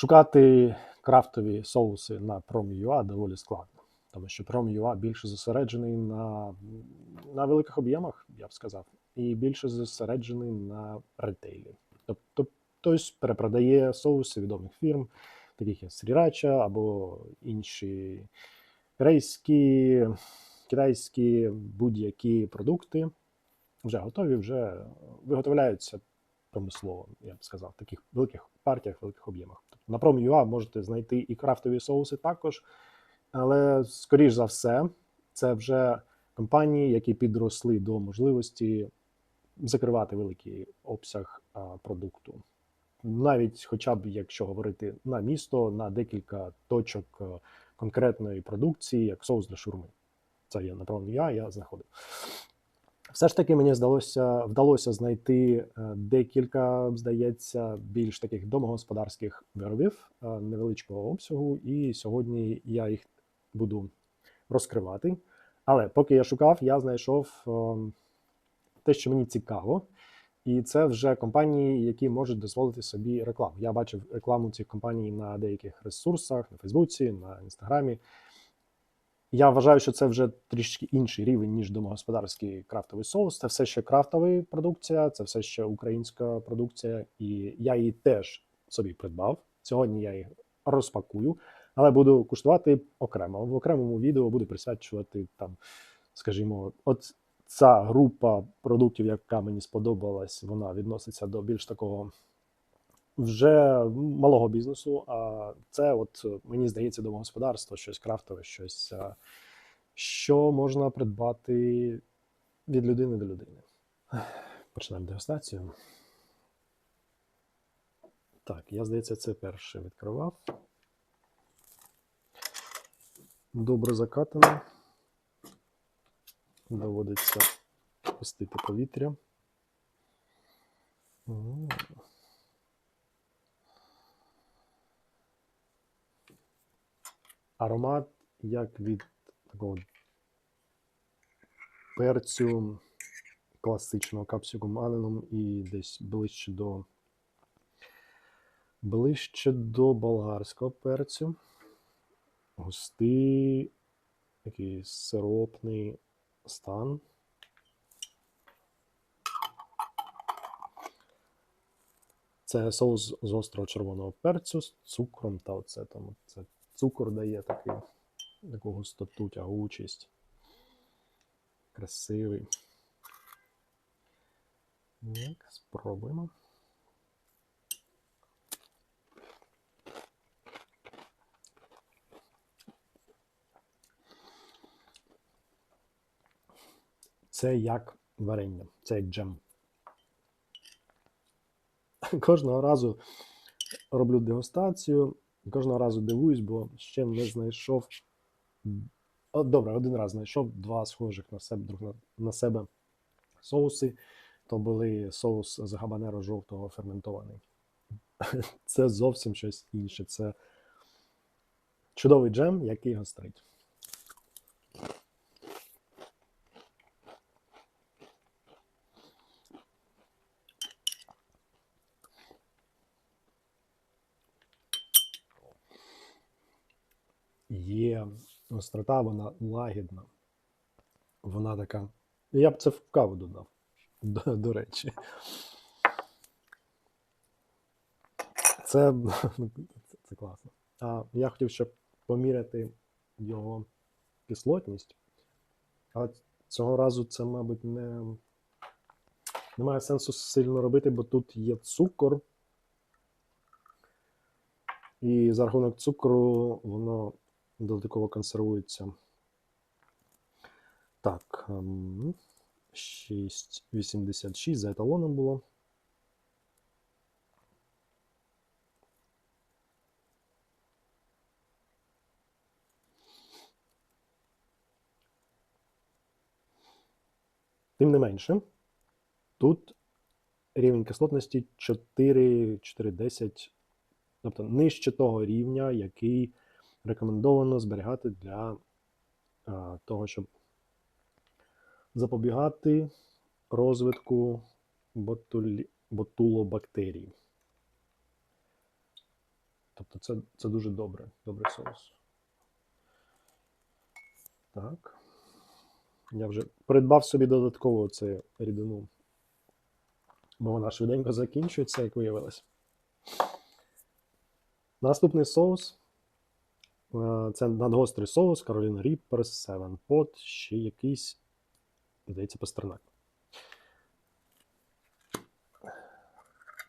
Шукати крафтові соуси на Prom.ua доволі складно, тому що Prom.ua більше зосереджений на, на великих об'ємах, я б сказав, і більше зосереджений на ретейлі. Тобто хтось перепродає соуси відомих фірм, таких як Sriracha або інші корейські, китайські будь-які продукти вже готові, вже виготовляються промислово, я б сказав, в таких великих партіях, великих об'ємах. Тобто на Prom.ua можете знайти і крафтові соуси також, але, скоріш за все, це вже компанії, які підросли до можливості закривати великий обсяг а, продукту. Навіть, хоча б якщо говорити на місто, на декілька точок конкретної продукції, як соус для шурми. Це є на Prom.ua, я знаходив. Все ж таки мені здалося, вдалося знайти е, декілька, здається, більш таких домогосподарських виробів е, невеличкого обсягу, і сьогодні я їх буду розкривати. Але поки я шукав, я знайшов е, те, що мені цікаво, і це вже компанії, які можуть дозволити собі рекламу. Я бачив рекламу цих компаній на деяких ресурсах, на Фейсбуці, на Інстаграмі. Я вважаю, що це вже трішки інший рівень, ніж домогосподарський крафтовий соус. Це все ще крафтова продукція, це все ще українська продукція, і я її теж собі придбав. Сьогодні я її розпакую, але буду куштувати окремо. В окремому відео буду присвячувати там, скажімо, от ця група продуктів, яка мені сподобалась, вона відноситься до більш такого вже малого бізнесу. А це, от мені здається, домогосподарство, щось крафтове, щось, що можна придбати від людини до людини. Починаємо дегустацію. Так, я здається, це перше відкривав. Добре закатано. Доводиться пустити повітря. Аромат як від такого перцю класичного капсикум алином і десь ближче до ближче до болгарського перцю. Густий, такий сиропний стан. Це соус з острого червоного перцю з цукром та оцетом. Це цукор дає такий, таку густоту, тягучість. Красивий. Так, спробуємо. Це як варення, це як джем. Кожного разу роблю дегустацію, кожного разу дивуюсь, бо ще не знайшов. О, добре, один раз знайшов два схожих на себе друг на, на себе соуси. То були соус з габанеро жовтого ферментований. Це зовсім щось інше. Це чудовий джем, який гострить. Є острота, вона лагідна. Вона така. Я б це в каву додав, до, до речі. Це, це, класно. А я хотів ще поміряти його кислотність. Але цього разу це, мабуть, не, немає сенсу сильно робити, бо тут є цукор. І за рахунок цукру воно додатково консервується. Так, ем, 6,86 за еталоном було. Тим не менше, тут рівень кислотності 4, 4,10, тобто нижче того рівня, який рекомендовано зберігати для а, того, щоб запобігати розвитку ботулі, ботулобактерій. Тобто це, це дуже добре, добрий соус. Так. Я вже придбав собі додатково цю рідину, бо вона швиденько закінчується, як виявилось. Наступний соус. Е, Це надгострий соус Carolina Reaper, Seven Pot, ще якийсь, здається, пастернак.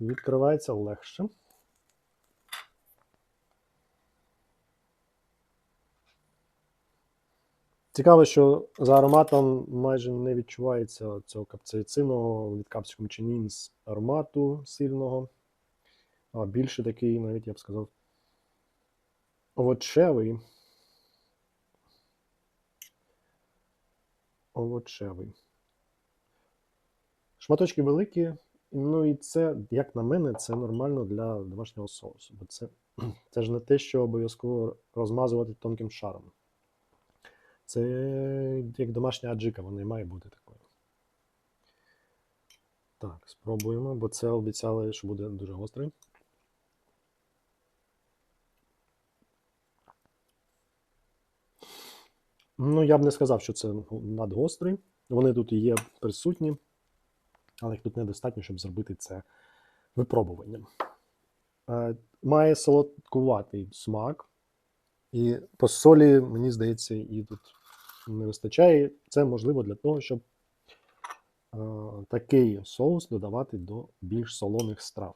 Відкривається легше. Цікаво, що за ароматом майже не відчувається цього капсаїциного від капсикум чинінс аромату сильного. А більше такий, навіть я б сказав, овочевий. Овочевий. Шматочки великі, ну і це, як на мене, це нормально для домашнього соусу. Бо це, це ж не те, що обов'язково розмазувати тонким шаром. Це як домашня аджика, вона і має бути такою. Так, спробуємо, бо це обіцяли, що буде дуже гострий. Ну, я б не сказав, що це надгострий. Вони тут і є присутні, але їх тут недостатньо, щоб зробити це випробуванням. Е, Має солодкуватий смак, і по солі, мені здається, і тут не вистачає. Це можливо для того, щоб е, такий соус додавати до більш солоних страв.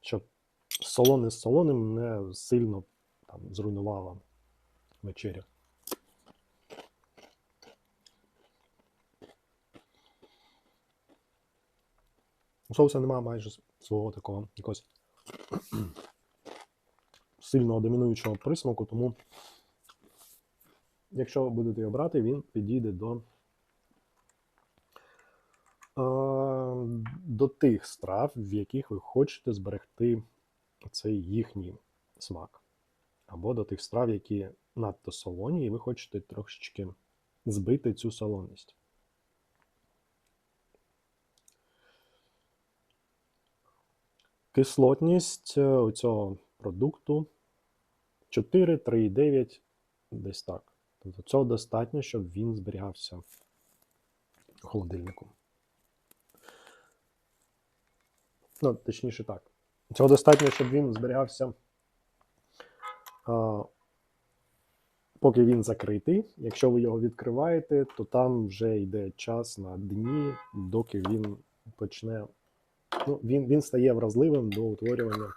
Щоб солоне з солоним не сильно там, зруйнувало вечерю. У соуса немає майже свого такого якогось сильного домінуючого присмаку, тому якщо будете його брати, він підійде до, до тих страв, в яких ви хочете зберегти цей їхній смак. Або до тих страв, які надто солоні, і ви хочете трошечки збити цю солоність. Кислотність е, у цього продукту 4, 3,9, десь так. Тобто цього достатньо, щоб він зберігався в холодильнику. Ну, точніше так. Цього достатньо, щоб він зберігався, а, поки він закритий. Якщо ви його відкриваєте, то там вже йде час на дні, доки він почне. Ну, Він він стає вразливим до утворювання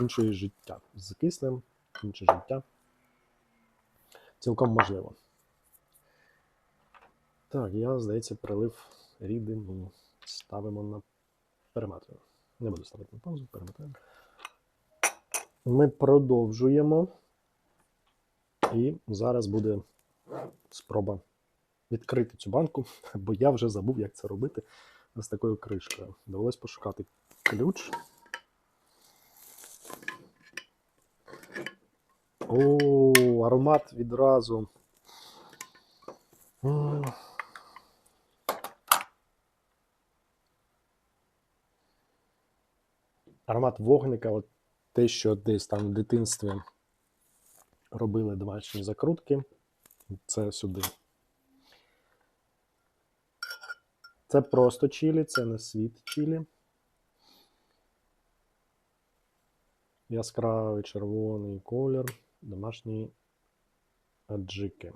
іншого життя. З киснем, інше життя. Цілком можливо. Так, я, здається, прилив рідину. Ставимо на перематую. Не буду ставити на паузу, перемотаємо. Ми продовжуємо. І зараз буде спроба відкрити цю банку, бо я вже забув, як це робити з такою кришкою. Довелось пошукати ключ. О, аромат відразу. Аромат вогника, от те, що десь там в дитинстві робили домашні закрутки. Це сюди. Це просто чилі, це не світ чилі. Яскравий червоний колір, домашні аджики.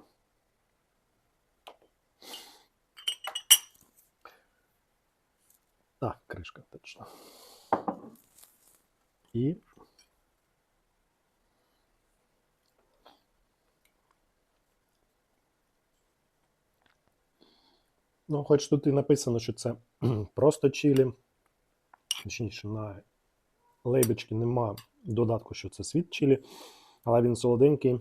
А, кришка точно. І Ну, хоч тут і написано, що це просто чилі. Точніше, на лейбочці нема додатку, що це світ чилі, але він солоденький.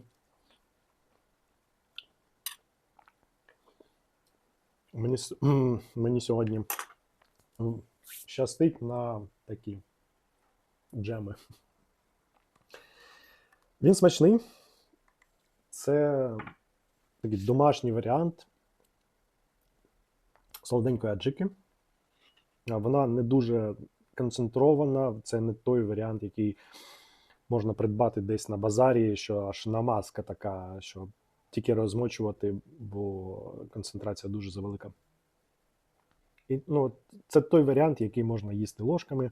Мені, мені сьогодні щастить на такі джеми. Він смачний. Це такий домашній варіант солоденької аджики. Вона не дуже концентрована, це не той варіант, який можна придбати десь на базарі, що аж намазка така, що тільки розмочувати, бо концентрація дуже завелика. І, ну, це той варіант, який можна їсти ложками.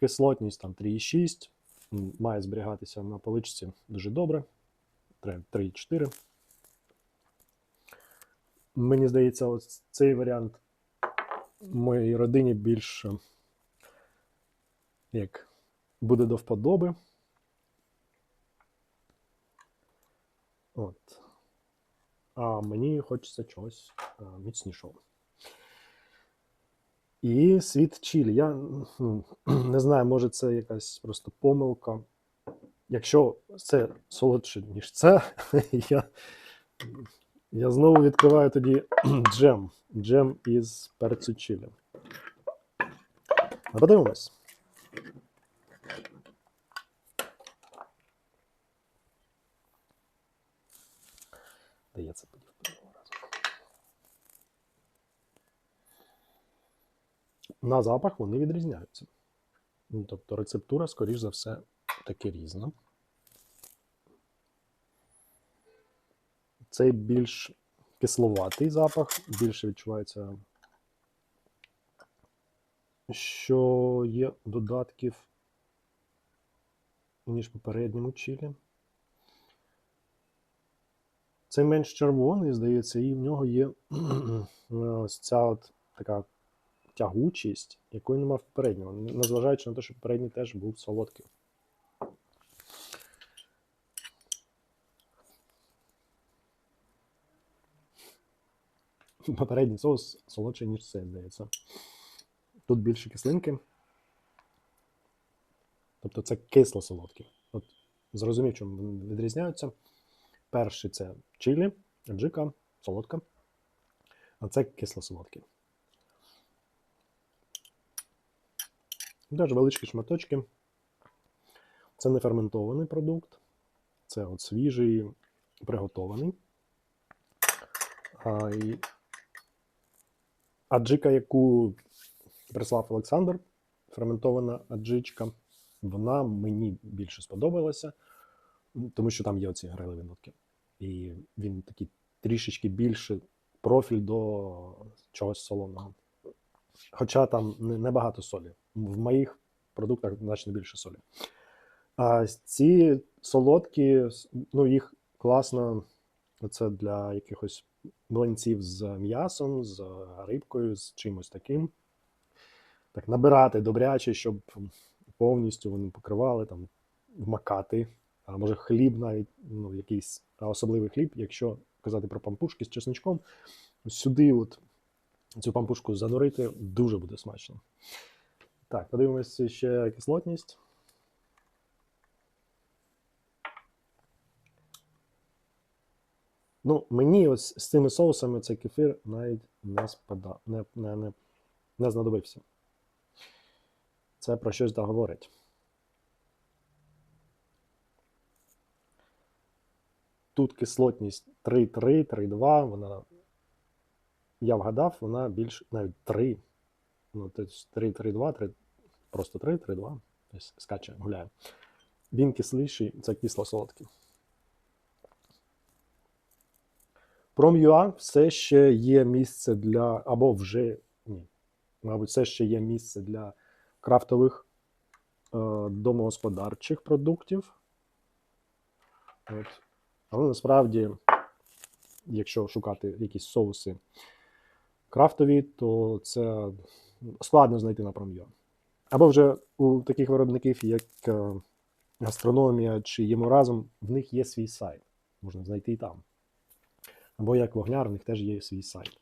Кислотність там 3,6, має зберігатися на поличці дуже добре. 3,4. Мені здається, ось цей варіант моїй родині більш е, як буде до вподоби. От. А мені хочеться чогось е, міцнішого. І світ чилі. Я не знаю, може це якась просто помилка. Якщо це солодше, ніж це, я, я знову відкриваю тоді джем. Джем із перцю чилі. Подивимось. Де я це подів минулого разу? На запах вони відрізняються. Ну, тобто рецептура, скоріш за все, таки різна. Цей більш кисловатий запах, більше відчувається, що є додатків, ніж в попередньому чилі. Цей менш червоний, здається, і в нього є ось ця от така тягучість, якої нема в попереднього, незважаючи на те, що попередній теж був солодкий. Попередній соус солодший, ніж цей, здається. Тут більше кислинки. Тобто це кисло-солодкий. От зрозумів, чому вони відрізняються. Перший це чилі, аджика, солодка. А це кисло-солодкий. Теж величкі шматочки. Це не ферментований продукт. Це от свіжий, приготований. А, і... Аджика, яку прислав Олександр, ферментована аджичка, вона мені більше сподобалася, тому що там є оці грайлові нотки. І він такий трішечки більше профіль до чогось солоного. Хоча там не- небагато солі. В моїх продуктах значно більше солі. А ці солодкі, ну їх класно. Це для якихось млинців з м'ясом, з рибкою, з чимось таким. Так, набирати добряче, щоб повністю вони покривали, там, вмакати. А може хліб навіть, ну, якийсь особливий хліб, якщо казати про пампушки з чесничком, сюди от цю пампушку занурити дуже буде смачно. Так, подивимося ще кислотність. Ну, мені ось з цими соусами цей кефір навіть не спада, не, не, не, не знадобився. Це про щось да говорить. Тут кислотність 3,3, 3,2, вона. Я вгадав, вона більш навіть 3. Ну, тобто 3, 3,2, 3, просто 3, 3,2. Тобто скаче, гуляє. Він кисліший, це кисло-солодкий. Prom.ua все ще є місце для, або вже ні, мабуть, все ще є місце для крафтових е, домогосподарчих продуктів. От. Але насправді, якщо шукати якісь соуси крафтові, то це складно знайти на Prom.ua. Або вже у таких виробників, як е, гастрономія чи їмо в них є свій сайт. Можна знайти і там. Або як вогняр, в них теж є свій сайт.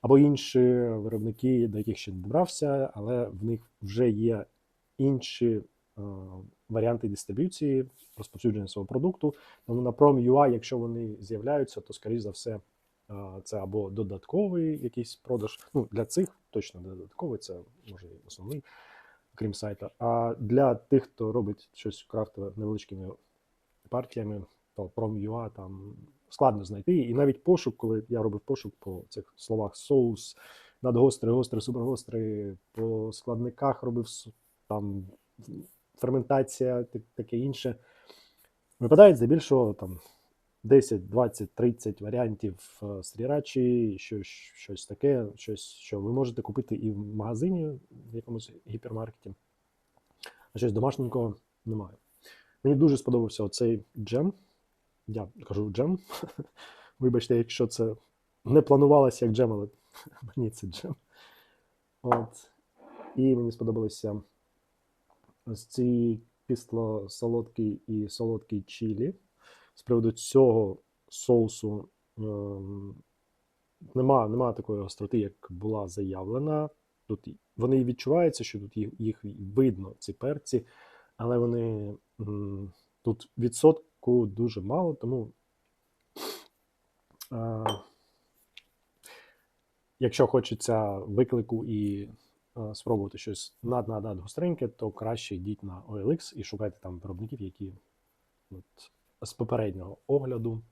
Або інші виробники, до яких ще не добрався, але в них вже є інші е, варіанти дистриб'юції, розповсюдження свого продукту. Тому на Prom.ua, якщо вони з'являються, то, скоріш за все, е, це або додатковий якийсь продаж. Ну, для цих точно додатковий, це може і основний, крім сайта. А для тих, хто робить щось крафтове невеличкими партіями, то Prom.ua там складно знайти. І навіть пошук, коли я робив пошук по цих словах соус, надгострий, гострий, супергострий, по складниках робив там ферментація, таке інше. Випадають здебільшого там 10, 20, 30 варіантів е, срірачі, що, щось таке, щось, що ви можете купити і в магазині, в якомусь гіпермаркеті. А щось домашнього немає. Мені дуже сподобався оцей джем. Я кажу джем. Вибачте, якщо це не планувалося як джем, але мені це джем. От. І мені сподобалися ось ці кисло-солодкий і солодкий чилі. З приводу цього соусу ем, нема, нема такої гостроти, як була заявлена. Тут вони відчуваються, що тут їх, їх видно, ці перці, але вони м, тут відсотку дуже мало, тому е, якщо хочеться виклику і е, спробувати щось над-над-над гостреньке, то краще йдіть на OLX і шукайте там виробників, які от, з попереднього огляду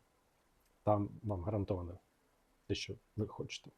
там вам гарантовано те, що ви хочете.